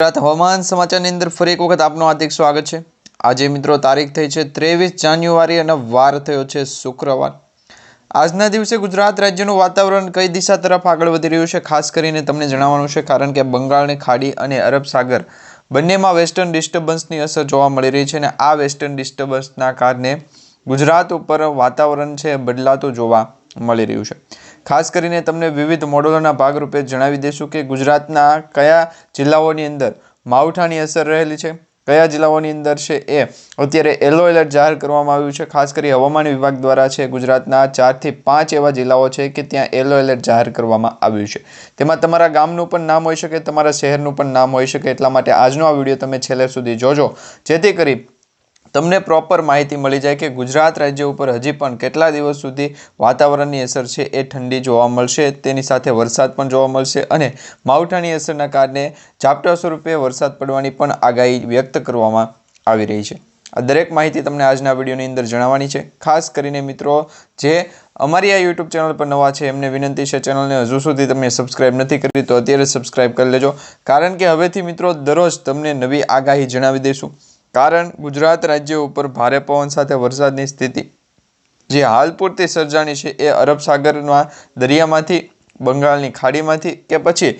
ગુજરાત હવામાન સમાચારની અંદર ફરી એક વખત આપનું હાર્દિક સ્વાગત છે. આજે મિત્રો તારીખ થઈ છે ત્રેવીસ જાન્યુઆરી અને વાર થયો છે શુક્રવાર. આજના દિવસે ગુજરાત રાજ્યનું વાતાવરણ કઈ દિશા તરફ આગળ વધી રહ્યું છે ખાસ કરીને તમને જણાવવાનું છે કારણ કે બંગાળની ખાડી અને અરબ સાગર બંનેમાં વેસ્ટર્ન ડિસ્ટર્બન્સની અસર જોવા મળી રહી છે અને આ વેસ્ટર્ન ડિસ્ટર્બન્સના કારણે ગુજરાત ઉપર વાતાવરણ છે બદલાતું જોવા મળી રહ્યું છે. ખાસ કરીને તમને વિવિધ મોડલોના ભાગરૂપે જણાવી દઈશું કે ગુજરાતના કયા જિલ્લાઓની અંદર માવઠાની અસર રહેલી છે, કયા જિલ્લાઓની અંદર છે એ અત્યારે યલો એલર્ટ જાહેર કરવામાં આવ્યું છે. ખાસ કરી હવામાન વિભાગ દ્વારા છે ગુજરાતના ચારથી પાંચ એવા જિલ્લાઓ છે કે ત્યાં યલો એલર્ટ જાહેર કરવામાં આવ્યું છે. તેમાં તમારા ગામનું પણ નામ હોઈ શકે, તમારા શહેરનું પણ નામ હોઈ શકે, એટલા માટે આજનો આ વીડિયો તમે છેલ્લે સુધી જોજો. જેથી કરી તમને પ્રોપર માહિતી મળી જાય કે ગુજરાત રાજ્ય ઉપર હજી પણ કેટલા દિવસ સુધી વાતાવરણની અસર છે એ ઠંડી જોવા મળશે, તેની સાથે વરસાદ પણ જોવા મળશે અને માવઠાની અસરના કારણે ઝાપટા સ્વરૂપે વરસાદ પડવાની પણ આગાહી વ્યક્ત કરવામાં આવી રહી છે. આ દરેક માહિતી તમને આજના વિડીયોની અંદર જણાવવાની છે. ખાસ કરીને મિત્રો, જે અમારી આ યુટ્યુબ ચેનલ પર નવા છે, એમને વિનંતી છે ચેનલને હજુ સુધી તમે સબસ્ક્રાઇબ નથી કરી તો અત્યારે સબસ્ક્રાઇબ કરી લેજો. કારણ કે હવેથી મિત્રો દરરોજ તમને નવી આગાહી જણાવી દઈશું. કારણ ગુજરાત રાજ્ય ઉપર ભારે પવન સાથે વરસાદની સ્થિતિ. જે હાલ પૂરતી સર્જાણી છે એ અરબ સાગરના દરિયામાંથી, બંગાળની ખાડીમાંથી કે પછી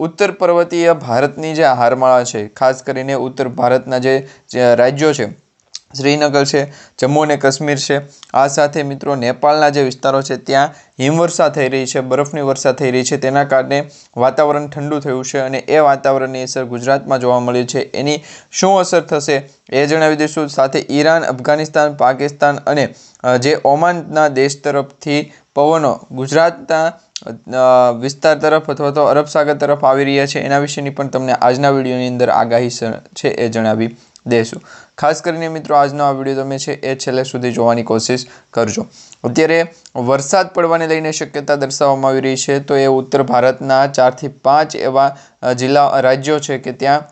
ઉત્તર પર્વતીય ભારતની જે હારમાળા છે, ખાસ કરીને ઉત્તર ભારતના જે રાજ્યો છે શ્રીનગર છે, જમ્મુ અને કાશ્મીર છે. આ સાથે મિત્રો નેપાળના જે વિસ્તારો છે, ત્યાં હિમવર્ષા થઈ રહી છે, બરફની વર્ષા થઈ રહી છે. તેના કારણે વાતાવરણ ઠંડુ થયું છે અને એ વાતાવરણની અસર ગુજરાતમાં જોવા મળી છે. એની શું અસર થશે એ જણાવી દઈશું. સાથે ઈરાન, અફઘાનિસ્તાન, પાકિસ્તાન અને જે ઓમાનના દેશ તરફથી પવનો ગુજરાતના વિસ્તાર તરફ અથવા તો અરબ સાગર તરફ આવી રહ્યા છે. એના વિશેની પણ તમને આજના વિડીયોની અંદર આગાહી છે એ જણાવી દઈશું ખાસ કરીને મિત્રો, આજનો આ વીડિયો તમે છે એ છેલ્લે સુધી જોવાની કોશિશ કરજો. અત્યારે વરસાદ પડવાને લઈને શક્યતા દર્શાવવામાં આવી રહી છે, તો એ ઉત્તર ભારતના ચારથી પાંચ એવા જિલ્લા રાજ્યો છે કે ત્યાં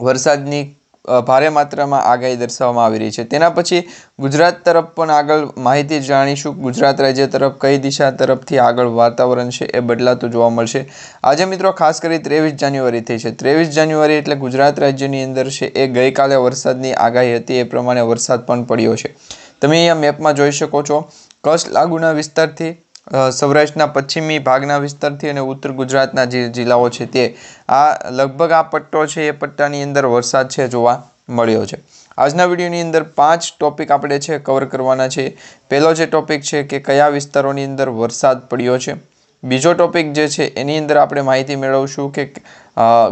વરસાદની ભારે માત્રામાં આગાહી દર્શાવવામાં આવી રહી છે. તેના પછી ગુજરાત તરફ પણ આગળ માહિતી જાણીશું. ગુજરાત રાજ્ય તરફ કઈ દિશા તરફથી આગળ વાતાવરણ છે એ બદલાતું જોવા મળશે. આજે મિત્રો ખાસ કરી ત્રેવીસ જાન્યુઆરી થઈ છે. ત્રેવીસ જાન્યુઆરી એટલે ગુજરાત રાજ્યની અંદર છે એ ગઈકાલે વરસાદની આગાહી હતી, એ પ્રમાણે વરસાદ પણ પડ્યો છે. તમે અહીંયા મેપમાં જોઈ શકો છો. કચ્છ લાગુના વિસ્તારથી સૌરાષ્ટ્રના પશ્ચિમી ભાગના વિસ્તારથી અને ઉત્તર ગુજરાતના જે જિલ્લાઓ છે તે, આ લગભગ આ પટ્ટો છે, એ પટ્ટાની અંદર વરસાદ છે જોવા મળ્યો છે. આજના વિડીયોની અંદર પાંચ ટોપિક આપણે છે કવર કરવાના છે. પહેલો જે ટોપિક છે કે કયા વિસ્તારોની અંદર વરસાદ પડ્યો છે. બીજો ટોપિક જે છે એની અંદર આપણે માહિતી મેળવશું કે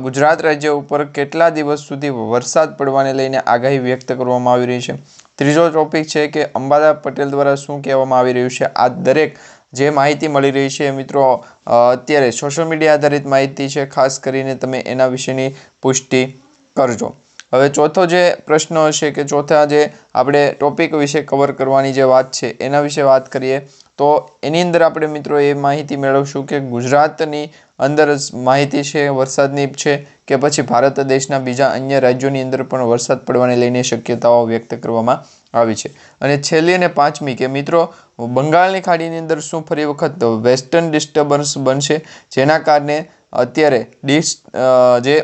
ગુજરાત રાજ્ય ઉપર કેટલા દિવસ સુધી વરસાદ પડવાને લઈને આગાહી વ્યક્ત કરવામાં આવી રહી છે. ત્રીજો ટોપિક છે કે અંબાદા પટેલ દ્વારા શું કહેવામાં આવી રહ્યું છે. આ દરેક જે માહિતી મળી રહી છે મિત્રો અત્યારે સોશિયલ મીડિયા આધારિત માહિતી છે. ખાસ કરીને તમે એના વિશેની પુષ્ટિ કરજો. હવે ચોથો જે પ્રશ્ન હશે કે ચોથા જે આપણે ટોપિક વિશે કવર કરવાની જે વાત છે, એના વિશે વાત કરીએ, તો એની અંદર આપણે મિત્રો એ માહિતી મેળવશું કે ગુજરાતની અંદર માહિતી છે, વરસાદની છે કે પછી ભારત દેશના બીજા અન્ય રાજ્યોની અંદર પણ વરસાદ પડવાને લઈને શક્યતાઓ વ્યક્ત કરવામાં આવી છે. અને છેલ્લી અને પાંચમી કે મિત્રો, બંગાળની ખાડીની અંદર શું ફરી વખત વેસ્ટર્ન ડિસ્ટર્બન્સ બનશે? જેના કારણે અત્યારે ડિસ જે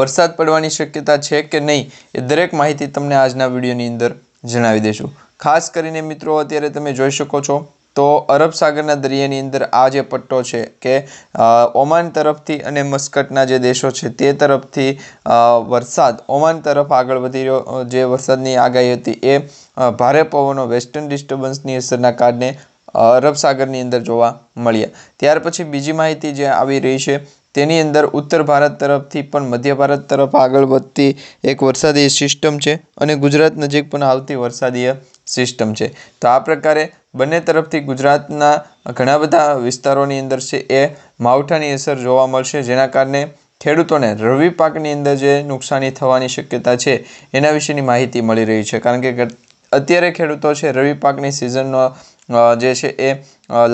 વરસાદ પડવાની શક્યતા છે કે નહીં એ દરેક માહિતી તમને આજના વિડીયોની અંદર જણાવી દઈશું ખાસ કરીને મિત્રો, અત્યારે તમે જોઈ શકો છો તો અરબ સાગરના દરિયાની અંદર આ જે પટ્ટો છે કે ઓમાન તરફથી અને મસ્કટના જે દેશો છે તે તરફથી વરસાદ ઓમાન તરફ આગળ વધી રહ્યો જે વરસાદની આગાહી હતી એ ભારે પવનો વેસ્ટર્ન ડિસ્ટર્બન્સની અસરના કારણે અરબ સાગરની અંદર જોવા મળ્યા. ત્યાર પછી બીજી માહિતી જે આવી રહી છે તેની અંદર ઉત્તર ભારત તરફથી પણ મધ્ય ભારત તરફ આગળ વધતી એક વરસાદી સિસ્ટમ છે અને ગુજરાત નજીક પણ આવતી વરસાદીય સિસ્ટમ છે. તો આ પ્રકારે બંને તરફથી ગુજરાતના ઘણા બધા વિસ્તારોની અંદર છે એ માવઠાની અસર જોવા મળશે, જેના કારણે ખેડૂતોને રવિ પાકની અંદર જે નુકસાની થવાની શક્યતા છે, એના વિશેની માહિતી મળી રહી છે. કારણ કે અત્યારે ખેડૂતો છે રવિ પાકની સિઝનનો જે છે એ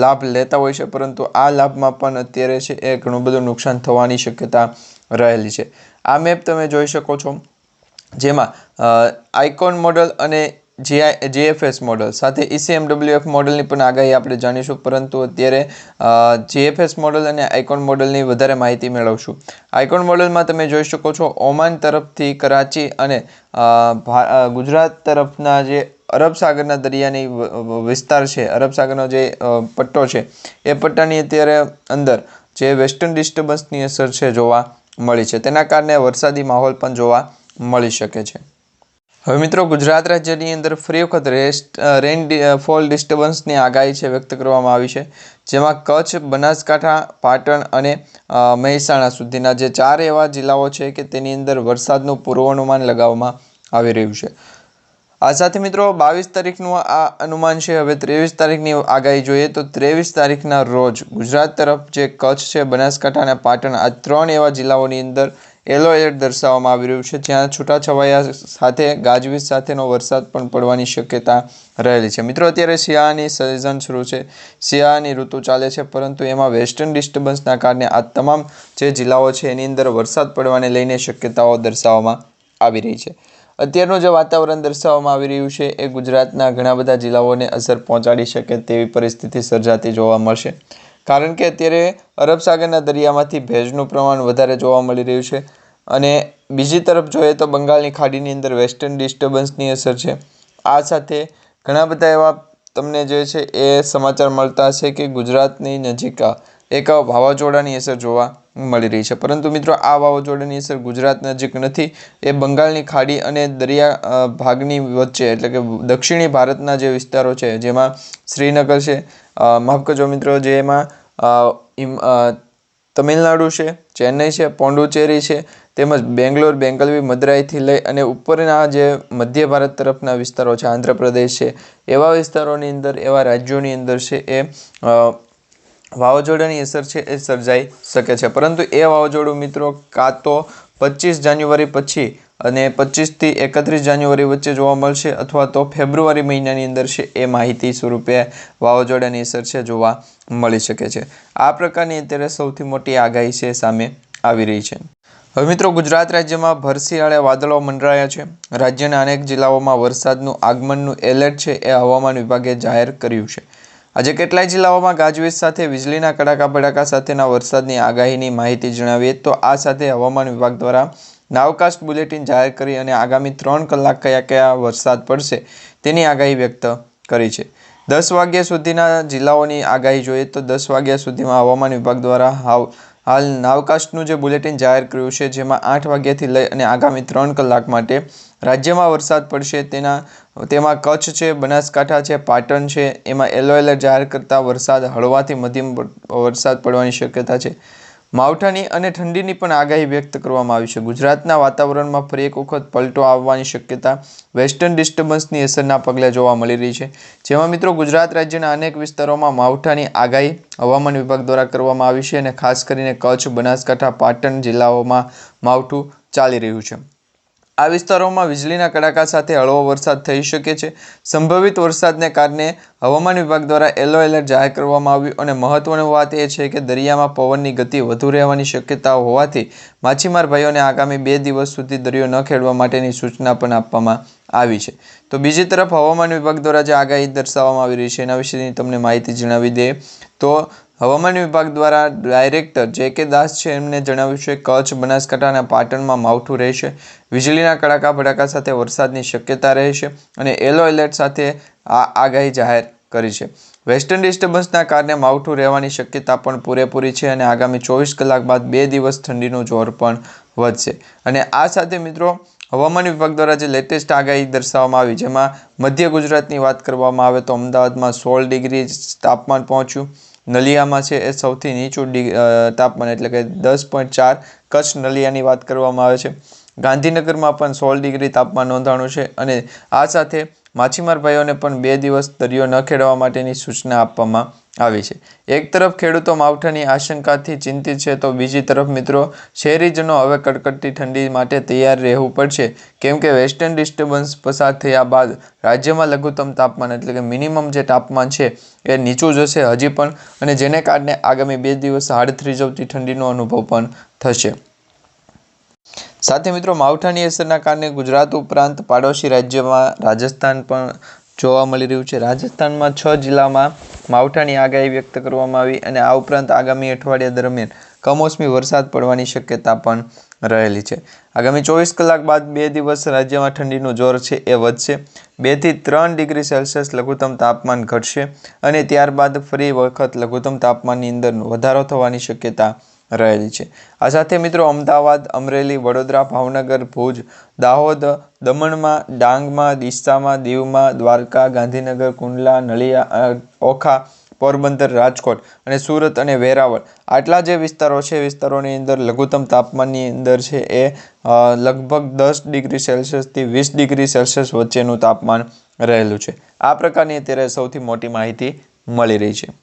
લાભ લેતા હોય છે, પરંતુ આ લાભમાં પણ અત્યારે છે એ ઘણું બધું નુકસાન થવાની શક્યતા રહેલી છે. આ મેપ તમે જોઈ શકો છો, જેમાં આઇકોન મોડલ અને જીઆઈ જીએફએસ મોડલ સાથે ઈસીએમડબ્લ્યુએફ મોડલની પણ આગાહી આપણે જાણીશું, પરંતુ અત્યારે જીએફએસ મોડલ અને આઇકોન મોડલની વધારે માહિતી મેળવશું. આઇકોન મોડલમાં તમે જોઈ શકો છો, ઓમાન તરફથી કરાચી અને ગુજરાત તરફના જે અરબ સાગરના દરિયાની વિસ્તાર છે, અરબ સાગરનો જે પટ્ટો છે, એ પટ્ટાની અત્યારે અંદર જે વેસ્ટર્ન ડિસ્ટર્બન્સની અસર છે જોવા મળી છે. તેના કારણે વરસાદી માહોલ પણ જોવા મળી શકે છે. હવે મિત્રો, ગુજરાત રાજ્યની અંદર ફરી વખત રેસ્ટ રેન ફોલ ડિસ્ટર્બન્સની આગાહી છે વ્યક્ત કરવામાં આવી છે, જેમાં કચ્છ, બનાસકાંઠા, પાટણ અને મહેસાણા સુધીના જે ચાર એવા જિલ્લાઓ છે કે તેની અંદર વરસાદનું પૂર્વાનુમાન લગાવવામાં આવી રહ્યું છે. આ સાથે મિત્રો, બાવીસ તારીખનું આ અનુમાન છે. હવે ત્રેવીસ તારીખની આગાહી જોઈએ તો ત્રેવીસ તારીખના રોજ ગુજરાત તરફ જે કચ્છ છે, બનાસકાંઠા અને પાટણ, આ ત્રણ એવા જિલ્લાઓની અંદર યલો એલર્ટ દર્શાવવામાં આવી રહ્યું છે. જ્યાં છૂટાછવાયા સાથે ગાજવીજ સાથેનો વરસાદ પણ પડવાની શક્યતા રહેલી છે. મિત્રો, અત્યારે શિયાળાની સિઝન શરૂ છે. શિયાળાની ઋતુ ચાલે છે, પરંતુ એમાં વેસ્ટર્ન ડિસ્ટર્બન્સના કારણે આ તમામ જે જિલ્લાઓ છે, એની અંદર વરસાદ પડવાને લઈને શક્યતાઓ દર્શાવવામાં આવી રહી છે. અત્યારનું જે વાતાવરણ દર્શાવવામાં આવી રહ્યું છે, એ ગુજરાતના ઘણા બધા જિલ્લાઓને અસર પહોંચાડી શકે તેવી પરિસ્થિતિ સર્જાતી જોવા મળશે. કારણ કે અત્યારે અરબ સાગરના દરિયામાંથી ભેજનું પ્રમાણ વધારે જોવા મળી રહ્યું છે અને બીજી તરફ જોઈએ તો બંગાળની ખાડીની અંદર વેસ્ટર્ન ડિસ્ટર્બન્સની અસર છે. આ સાથે ઘણા બધા એવા તમને જે છે એ સમાચાર મળતા હશે કે ગુજરાતની નજીક એક વાવાઝોડાની અસર જોવા મળી રહી છે. પરંતુ મિત્રો, આ વાવાઝોડાની અસર ગુજરાત નજીક નથી. એ બંગાળની ખાડી અને દરિયા ભાગની વચ્ચે એટલે કે દક્ષિણી ભારતના જે વિસ્તારો છે, જેમાં શ્રીનગર છે માફ કરજો મિત્રો, જે એમાં તમિલનાડુ છે, ચેન્નઈ છે, પોંડુચેરી છે, તેમજ બેંગ્લોર, બેંગલવી, મદરાઈથી લઈ અને ઉપરના જે મધ્ય ભારત તરફના વિસ્તારો છે, આંધ્રપ્રદેશ છે, એવા વિસ્તારોની અંદર, એવા રાજ્યોની અંદર છે, એ વાવાઝોડાની અસર છે, એ સર્જાઈ શકે છે. પરંતુ એ વાવાઝોડું મિત્રો, કાં તો પચીસ જાન્યુઆરી પછી અને પચીસથી એકત્રીસ જાન્યુઆરી વચ્ચે જોવા મળશે અથવા તો ફેબ્રુઆરી મહિનાની અંદર છે એ માહિતી સ્વરૂપે વાવાઝોડાની અસર છે જોવા મળી શકે છે. આ પ્રકારની અત્યારે સૌથી મોટી આગાહી છે સામે આવી રહી છે. હવે મિત્રો ગુજરાત રાજ્યમાં ભરસિયાળે વાદળો મંડરાયા છે. રાજ્યના અનેક જિલ્લાઓમાં વરસાદનું આગમનનું એલર્ટ છે એ હવામાન વિભાગે જાહેર કર્યું છે. આજે કેટલાય જિલ્લાઓમાં ગાજવીજ સાથે, વીજળીના કડાકા ભડાકા સાથેના વરસાદની આગાહીની માહિતી જણાવીએ તો આ સાથે હવામાન વિભાગ દ્વારા નાવકાસ્ટ બુલેટિન જાહેર કરી અને આગામી ત્રણ કલાક કયા કયા વરસાદ પડશે તેની આગાહી વ્યક્ત કરી છે. દસ વાગ્યા સુધીના જિલ્લાઓની આગાહી જોઈએ તો દસ વાગ્યા સુધીમાં હવામાન વિભાગ દ્વારા હાવ, હાલ નાવકાસ્ટનું જે બુલેટિન જાહેર કર્યું છે જેમાં આઠ વાગ્યાથી લઈ અને આગામી ત્રણ કલાક માટે રાજ્યમાં વરસાદ પડશે તેના, તેમાં કચ્છ છે, બનાસકાંઠા છે, પાટણ છે, એમાં યલો એલર્ટ જાહેર કરતા વરસાદ હળવાથી મધ્યમ વરસાદ પડવાની શક્યતા છે. માવઠાની અને ઠંડીની પણ આગાહી વ્યક્ત કરવામાં આવી છે. ગુજરાતના વાતાવરણમાં ફરી એક વખત પલટો આવવાની શક્યતા વેસ્ટર્ન ડિસ્ટર્બન્સની અસરના પગલે જોવા મળી રહી છે. જેમાં મિત્રો ગુજરાત રાજ્યના અનેક વિસ્તારોમાં માવઠાની આગાહી હવામાન વિભાગ દ્વારા કરવામાં આવી છે અને ખાસ કરીને કચ્છ, બનાસકાંઠા, પાટણ જિલ્લાઓમાં માવઠું ચાલી રહ્યું છે. આ વિસ્તારોમાં વીજળીના કડાકા સાથે હળવો વરસાદ થઈ શકે છે. સંભવિત વરસાદને કારણે હવામાન વિભાગ દ્વારા યલો એલર્ટ જાહેર કરવામાં આવ્યું અને મહત્વની વાત એ છે કે દરિયામાં પવનની ગતિ વધુ રહેવાની શક્યતા હોવાથી માછીમાર ભાઈઓને આગામી બે દિવસ સુધી દરિયો ન ખેડવા માટેની સૂચના પણ આપવામાં આવી છે. તો બીજી તરફ હવામાન વિભાગ દ્વારા જે આગાહી દર્શાવવામાં આવી રહી છે એના વિશેની તમને માહિતી જણાવી દે તો હવામાન વિભાગ દ્વારા ડાયરેક્ટર જે કે દાસ છે, એમને જણાવ્યું છે, કચ્છ, બનાસકાંઠા અને પાટણમાં માવઠું રહેશે. વીજળીના કડાકા ભડાકા સાથે વરસાદની શક્યતા રહેશે અને યલો એલર્ટ સાથે આ આગાહી જાહેર કરી છે. વેસ્ટર્ન ડિસ્ટર્બન્સના કારણે માવઠું રહેવાની શક્યતા પણ પૂરેપૂરી છે અને આગામી ચોવીસ કલાક બાદ બે દિવસ ઠંડીનું જોર પણ વધશે. અને આ સાથે મિત્રો, હવામાન વિભાગ દ્વારા જે લેટેસ્ટ આગાહી દર્શાવવામાં આવી, જેમાં મધ્ય ગુજરાતની વાત કરવામાં આવે તો અમદાવાદમાં સોળ ડિગ્રી તાપમાન પહોંચ્યું. નલિયામાં છે એ સૌથી નીચું તાપમાન એટલે કે દસ પોઈન્ટ ચાર કચ્છ નલિયાની વાત કરવામાં આવે છે. ગાંધીનગરમાં પણ સોળ ડિગ્રી તાપમાન નોંધાણું છે અને આ સાથે માછીમાર ભાઈઓને પણ બે દિવસ દરિયો ન ખેડવા માટેની સૂચના આપવામાં આવી છે. એક તરફ ખેડૂતો માવઠાની આશંકાથી ચિંતિત છે, તો બીજી તરફ મિત્રો શહેરીજનો હવે કડકડતી ઠંડી માટે તૈયાર રહેવું પડશે. કેમ કે વેસ્ટર્ન ડિસ્ટર્બન્સ પસાર થયા બાદ રાજ્યમાં લઘુત્તમ તાપમાન એટલે કે મિનિમમ જે તાપમાન છે એ નીચું જશે હજી પણ, અને જેને કારણે આગામી બે દિવસ હાડ થ્રીજવતી ઠંડીનો અનુભવ પણ થશે. સાથે મિત્રો માવઠાની અસરના કારણે ગુજરાત ઉપરાંત પાડોશી રાજ્યમાં રાજસ્થાન પણ જોવા મળી રહ્યું છે. રાજસ્થાનમાં છ જિલ્લામાં માવઠાની આગાહી વ્યક્ત કરવામાં આવી અને આ ઉપરાંત આગામી અઠવાડિયા દરમિયાન કમોસમી વરસાદ પડવાની શક્યતા પણ રહેલી છે. આગામી ચોવીસ કલાક બાદ બે દિવસ રાજ્યમાં ઠંડીનું જોર છે એ વધશે. બેથી ત્રણ ડિગ્રી સેલ્સિયસ લઘુત્તમ તાપમાન ઘટશે અને ત્યારબાદ ફરી વખત લઘુત્તમ તાપમાનની અંદર વધારો થવાની શક્યતા રહેલી છે. આ સાથે મિત્રો અમદાવાદ, અમરેલી, વડોદરા, ભાવનગર, ભુજ, દાહોદ, દમણમાં, ડાંગમાં, ડીસામાં, દીવમાં, દ્વારકા, ગાંધીનગર, કુંડલા, નળિયા ઓખા, પોરબંદર, રાજકોટ અને સુરત અને વેરાવળ. આટલા જે વિસ્તારો છે, વિસ્તારોની અંદર લઘુત્તમ તાપમાનની અંદર છે એ લગભગ દસ ડિગ્રી સેલ્સિયસથી વીસ ડિગ્રી સેલ્સિયસ વચ્ચેનું તાપમાન રહેલું છે. આ પ્રકારની અત્યારે સૌથી મોટી માહિતી મળી રહી છે.